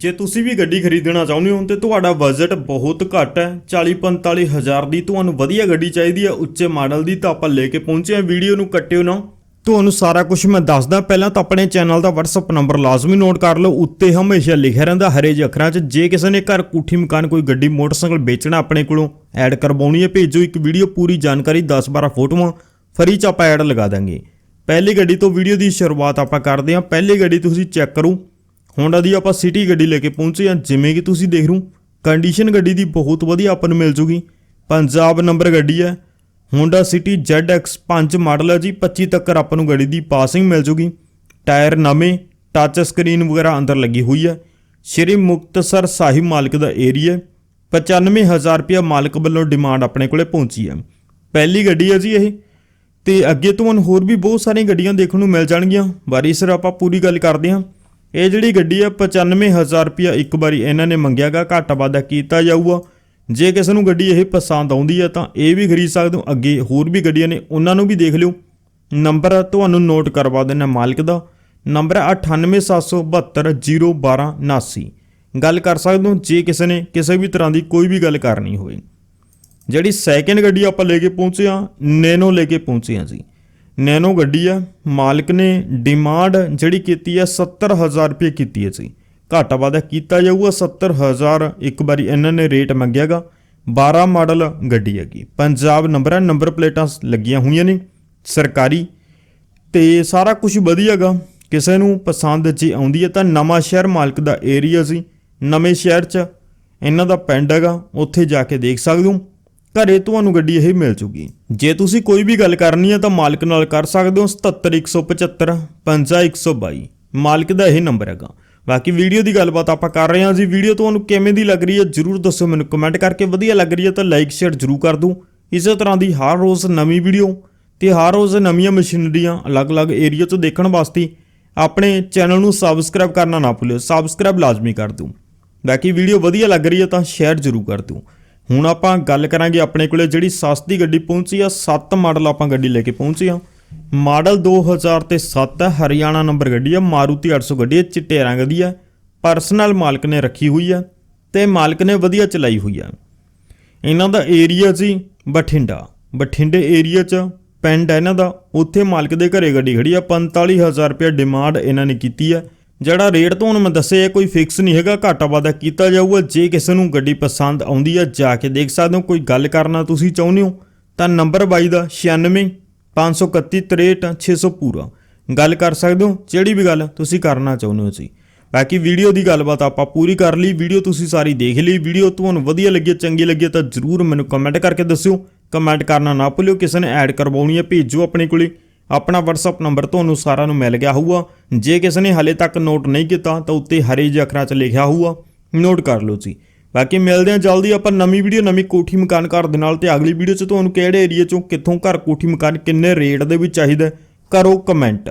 ਜੇ ਤੁਸੀਂ ਵੀ ਗੱਡੀ ਖਰੀਦਣਾ ਚਾਹੁੰਦੇ ਹੋ ਤੇ ਤੁਹਾਡਾ ਬਜਟ ਬਹੁਤ ਘੱਟ ਹੈ। 40-45 ਹਜ਼ਾਰ ਦੀ ਤੁਹਾਨੂੰ ਵਧੀਆ ਗੱਡੀ ਚਾਹੀਦੀ ਹੈ। ਉੱਚੇ ਮਾਡਲ ਦੀ ਤਾਂ ਆਪਾਂ ਲੈ ਕੇ ਪਹੁੰਚੇ ਹਾਂ। ਵੀਡੀਓ ਨੂੰ ਕੱਟਿਓ ਨਾ। ਤੁਹਾਨੂੰ ਸਾਰਾ ਕੁਝ ਮੈਂ ਦੱਸਦਾ। ਪਹਿਲਾਂ ਤਾਂ ਆਪਣੇ ਚੈਨਲ ਦਾ WhatsApp ਨੰਬਰ ਲਾਜ਼ਮੀ ਨੋਟ ਕਰ ਲਓ। ਉੱਤੇ ਹਮੇਸ਼ਾ ਲਿਖਿਆ ਰਹਿੰਦਾ ਹਰੇ ਜਿਹੇ ਅੱਖਰਾਂ 'ਚ। ਜੇ ਕਿਸੇ ਨੇ ਘਰ ਕੋਠੀ ਮਕਾਨ ਕੋਈ ਗੱਡੀ, ਮੋਟਰਸਾਈਕਲ ਵੇਚਣਾ ਆਪਣੇ ਕੋਲੋਂ, ਐਡ ਕਰਵਾਉਣੀ ਹੈ, ਭੇਜੋ ਇੱਕ ਵੀਡੀਓ। ਪੂਰੀ ਜਾਣਕਾਰੀ 10-12 ਫੋਟੋਆਂ ਫਰੀ 'ਚ ਆਪਾਂ ਐਡ ਲਗਾ ਦਾਂਗੇ। ਪਹਿਲੀ ਗੱਡੀ ਤੋਂ ਵੀਡੀਓ ਦੀ ਸ਼ੁਰੂਆਤ ਆਪਾਂ ਕਰਦੇ ਹਾਂ। ਪਹਿਲੀ ਗੱਡੀ ਤੁਸੀਂ ਚੈੱਕ ਕਰੋ। ਹੋਂਡਾ ਦੀ ਆਪਾਂ ਸਿਟੀ ਗੱਡੀ ਲੈ ਕੇ ਪਹੁੰਚੇ ਹਾਂ, ਜਿਵੇਂ ਕਿ ਤੁਸੀਂ ਦੇਖ ਰਹੇ ਕੰਡੀਸ਼ਨ ਗੱਡੀ ਦੀ ਬਹੁਤ ਵਧੀਆ ਆਪਾਂ ਨੂੰ ਮਿਲ ਜੂਗੀ। ਪੰਜਾਬ ਨੰਬਰ ਗੱਡੀ ਹੈ ਹੋਂਡਾ ਸਿਟੀ ZX5 ਮਾਡਲ ਹੈ ਜੀ 25 ਤੱਕ ਆਪਾਂ ਨੂੰ ਗੱਡੀ ਦੀ ਪਾਸਿੰਗ ਮਿਲ ਜੂਗੀ। ਟਾਇਰ ਨਵੇਂ ਟੱਚ ਸਕਰੀਨ ਵਗੈਰਾ ਅੰਦਰ ਲੱਗੀ ਹੋਈ ਹੈ। ਸ਼੍ਰੀ ਮੁਕਤਸਰ ਸਾਹਿਬ ਮਾਲਕ ਦਾ ਏਰੀਆ 95000 ਰੁਪਇਆ ਮਾਲਕ ਵੱਲੋਂ ਡਿਮਾਂਡ ਆਪਣੇ ਕੋਲੇ ਪਹੁੰਚੀ ਹੈ। ਪਹਿਲੀ ਗੱਡੀ ਹੈ ਜੀ ਇਹ, ਤੇ ਅੱਗੇ ਤੁਹਾਨੂੰ ਹੋਰ ਵੀ ਬਹੁਤ ਸਾਰੀਆਂ ਗੱਡੀਆਂ ਦੇਖਣ ਨੂੰ ਮਿਲ ਜਾਣਗੀਆਂ। ਵਾਰੀ ਸਰ ਆਪਾਂ ਪੂਰੀ ਗੱਲ ਕਰਦੇ ਹਾਂ। ਇਹ ਜਿਹੜੀ ਗੱਡੀ ਹੈ 95000 ਰੁਪਇਆ ਇੱਕ ਵਾਰੀ ਇਹਨਾਂ ਨੇ ਮੰਗਿਆਗਾ, ਘੱਟ ਵਾਧਾ ਕੀਤਾ ਜਾਊਗਾ। ਜੇ ਕਿਸੇ ਨੂੰ ਗੱਡੀ ਇਹ ਪਸੰਦ ਆਉਂਦੀ ਹੈ ਤਾਂ ਇਹ ਵੀ ਖਰੀਦ ਸਕਦੇ ਹੋ। ਅੱਗੇ ਹੋਰ ਵੀ ਗੱਡੀਆਂ ਨੇ, ਉਹਨਾਂ ਨੂੰ ਵੀ ਦੇਖ ਲਿਓ। ਨੰਬਰ ਤੁਹਾਨੂੰ ਨੋਟ ਕਰਵਾ ਦੇਣਾ ਮਾਲਕ ਦਾ। ਨੰਬਰ ਹੈ 9877201279 ਗੱਲ ਕਰ ਸਕਦੇ ਹੋ, ਜੇ ਕਿਸੇ ਨੇ ਕਿਸੇ ਵੀ ਤਰ੍ਹਾਂ ਦੀ ਕੋਈ ਵੀ ਗੱਲ ਕਰਨੀ ਹੋਵੇ। ਜਿਹੜੀ ਸੈਕਿੰਡ ਗੱਡੀ ਆਪਾਂ ਲੈ ਕੇ ਪਹੁੰਚੇ ਆ, ਨੈਨੋ ਲੈ ਕੇ ਪਹੁੰਚੇ ਆ ਜੀ। ਨੈਨੋ ਗੱਡੀ ਆ, ਮਾਲਕ ਨੇ ਡਿਮਾਂਡ ਜਿਹੜੀ ਕੀਤੀ ਆ 70000 ਰੁਪਏ ਕੀਤੀ ਹੈ ਜੀ। ਘਾਟਾ ਵਾਧਾ ਕੀਤਾ ਜਾਊਗਾ 70000 ਇੱਕ ਵਾਰੀ ਇਹਨਾਂ ਨੇ ਰੇਟ ਮੰਗਿਆਗਾ। 12 ਮਾਡਲ ਗੱਡੀ ਹੈਗੀ। ਪੰਜਾਬ ਨੰਬਰ ਹੈ ਨੰਬਰ ਪਲੇਟਾਂ ਲੱਗੀਆਂ ਹੋਈਆਂ ਨੇ, ਸਰਕਾਰੀ। ਤੇ ਸਾਰਾ ਕੁਝ ਵਧੀਆਗਾ। ਕਿਸੇ ਨੂੰ ਪਸੰਦ ਜੇ ਆਉਂਦੀ ਹੈ ਤਾਂ ਨਵਾਂ ਸ਼ਹਿਰ ਮਾਲਕ ਦਾ ਏਰੀਆ ਸੀ ਨਵੇਂ ਸ਼ਹਿਰ 'ਚ ਇਹਨਾਂ ਦਾ ਪਿੰਡ ਹੈਗਾ, ਉੱਥੇ ਜਾ ਕੇ ਦੇਖ ਸਕਦੇ ਹੋ। ਘਰੇ ਤੁਹਾਨੂੰ ਗੱਡੀ ਇਹ ਮਿਲ ਜੂਗੀ। ਜੇ ਤੁਸੀਂ ਕੋਈ ਵੀ ਗੱਲ ਕਰਨੀ ਹੈ ਤਾਂ ਮਾਲਕ ਨਾਲ ਕਰ ਸਕਦੇ ਹੋ 77175 5122 ਮਾਲਕ ਦਾ ਇਹ ਨੰਬਰ ਹੈਗਾ। ਬਾਕੀ ਵੀਡੀਓ ਦੀ ਗੱਲਬਾਤ ਆਪਾਂ ਕਰ ਰਹੇ ਹਾਂ ਜੀ। ਵੀਡੀਓ ਤੁਹਾਨੂੰ ਕਿਵੇਂ ਦੀ ਲੱਗ ਰਹੀ ਹੈ ਜਰੂਰ ਦੱਸੋ ਮੈਨੂੰ ਕਮੈਂਟ ਕਰਕੇ। ਵਧੀਆ ਲੱਗ ਰਹੀ ਹੈ ਤਾਂ ਲਾਈਕ ਸ਼ੇਅਰ ਜਰੂਰ ਕਰ ਦਿਓ। ਇਸੇ ਤਰ੍ਹਾਂ ਦੀ ਹਰ ਰੋਜ਼ ਨਵੀਂ ਵੀਡੀਓ ਤੇ ਹਰ ਰੋਜ਼ ਨਵੀਆਂ ਮਸ਼ੀਨਰੀਆਂ ਅਲੱਗ-ਅਲੱਗ ਏਰੀਆ 'ਚ ਦੇਖਣ ਵਾਸਤੇ ਆਪਣੇ ਚੈਨਲ ਨੂੰ ਸਬਸਕ੍ਰਾਈਬ ਕਰਨਾ ਨਾ ਭੁੱਲਿਓ। ਸਬਸਕ੍ਰਾਈਬ ਲਾਜ਼ਮੀ ਕਰ ਦਿਓ। ਬਾਕੀ ਵੀਡੀਓ ਵਧੀਆ ਲੱਗ ਰਹੀ ਹੈ ਤਾਂ ਸ਼ੇਅਰ ਜਰੂਰ ਕਰ ਦਿਓ। ਹੁਣ ਆਪਾਂ ਗੱਲ ਕਰਾਂਗੇ ਆਪਣੇ ਕੋਲੇ ਜਿਹੜੀ ਸਸਤੀ ਗੱਡੀ ਪਹੁੰਚੀ ਆ 7 ਮਾਡਲ ਆਪਾਂ ਗੱਡੀ ਲੈ ਕੇ ਪਹੁੰਚੇ ਆ ਮਾਡਲ 2007 ਹੈ ਹਰਿਆਣਾ ਨੰਬਰ ਗੱਡੀ ਆ, ਮਾਰੂਤੀ 800 ਗੱਡੀ ਹੈ ਚਿੱਟੇ ਰੰਗ ਦੀ ਹੈ ਪਰਸਨਲ ਮਾਲਕ ਨੇ ਰੱਖੀ ਹੋਈ ਹੈ ਤੇ ਮਾਲਕ ਨੇ ਵਧੀਆ ਚਲਾਈ ਹੋਈ ਹੈ ਇਹਨਾਂ ਦਾ ਏਰੀਆ ਜੀ ਬਠਿੰਡਾ, ਬਠਿੰਡੇ ਏਰੀਆ 'ਚ ਪਿੰਡ ਹੈ ਇਹਨਾਂ ਦਾ, ਉੱਥੇ ਮਾਲਕ ਦੇ ਘਰੇ ਗੱਡੀ ਖੜੀ ਆ 45000 ਰੁਪਏ ਡਿਮਾਂਡ ਇਹਨਾਂ ਨੇ ਕੀਤੀ ਹੈ ਜਿਹੜਾ ਰੇਟ ਤੁਹਾਨੂੰ ਮੈਂ ਦੱਸਿਆ ਕੋਈ ਫਿਕਸ ਨਹੀਂ ਹੈਗਾ, ਘਾਟਾ ਵਾਧਾ ਕੀਤਾ ਜਾਊਗਾ। ਜੇ ਕਿਸੇ ਨੂੰ ਗੱਡੀ ਪਸੰਦ ਆਉਂਦੀ ਹੈ ਜਾ ਕੇ ਦੇਖ ਸਕਦੇ ਹੋ। ਕੋਈ ਗੱਲ ਕਰਨਾ ਤੁਸੀਂ ਚਾਹੁੰਦੇ ਹੋ, ਤਾਂ ਨੰਬਰ ਬਾਈ ਦਾ 96 531 600 ਪੂਰਾ। ਗੱਲ ਕਰ ਸਕਦੇ ਹੋ, ਜਿਹੜੀ ਵੀ ਗੱਲ ਤੁਸੀਂ ਕਰਨਾ ਚਾਹੁੰਦੇ ਹੋ ਜੀ ਬਾਕੀ ਵੀਡੀਓ ਦੀ ਗੱਲਬਾਤ ਆਪਾਂ ਪੂਰੀ ਕਰ ਲਈ। ਵੀਡੀਓ ਤੁਸੀਂ ਸਾਰੀ ਦੇਖ ਲਈ। ਵੀਡੀਓ ਤੁਹਾਨੂੰ ਵਧੀਆ ਲੱਗੀ, ਚੰਗੀ ਲੱਗੀ, ਤਾਂ ਜਰੂਰ ਮੈਨੂੰ ਕਮੈਂਟ ਕਰਕੇ ਦੱਸਿਓ। ਕਮੈਂਟ ਕਰਨਾ ਨਾ ਭੁੱਲਿਓ, ਕਿਸੇ ਨੇ ਐਡ ਕਰਵਾਉਣੀ ਹੈ ਭੇਜੋ ਆਪਣੇ ਕੋਲੇ। ਆਪਣਾ WhatsApp ਨੰਬਰ ਤੁਹਾਨੂੰ ਸਾਰਿਆਂ ਨੂੰ ਮਿਲ ਗਿਆ ਹੋਊਗਾ। ਜੇ ਕਿਸੇ ਨੇ ਹਲੇ ਤੱਕ ਨੋਟ ਨਹੀਂ ਕੀਤਾ, ਤਾਂ ਉੱਤੇ ਹਰੇ ਜਿਹੇ ਅੱਖਰਾਂ 'ਚ ਲਿਖਿਆ ਹੋਊਗਾ। ਨੋਟ ਕਰ ਲਓ ਜੀ। ਬਾਕੀ ਮਿਲਦੇ ਹਾਂ ਜਲਦੀ, ਆਪਾਂ ਨਵੀਂ ਵੀਡੀਓ ਨਵੀਂ ਕੋਠੀ ਮਕਾਨ ਘਰ ਦੇ ਨਾਲ ਤੇ ਅਗਲੀ ਵੀਡੀਓ 'ਚ ਤੁਹਾਨੂੰ ਕਿਹੜੇ ਏਰੀਆ 'ਚੋਂ ਕਿੱਥੋਂ ਘਰ ਕੋਠੀ ਮਕਾਨ ਕਿੰਨੇ ਰੇਟ ਦੇ ਵਿੱਚ ਚਾਹੀਦਾ ਕਰੋ ਕਮੈਂਟ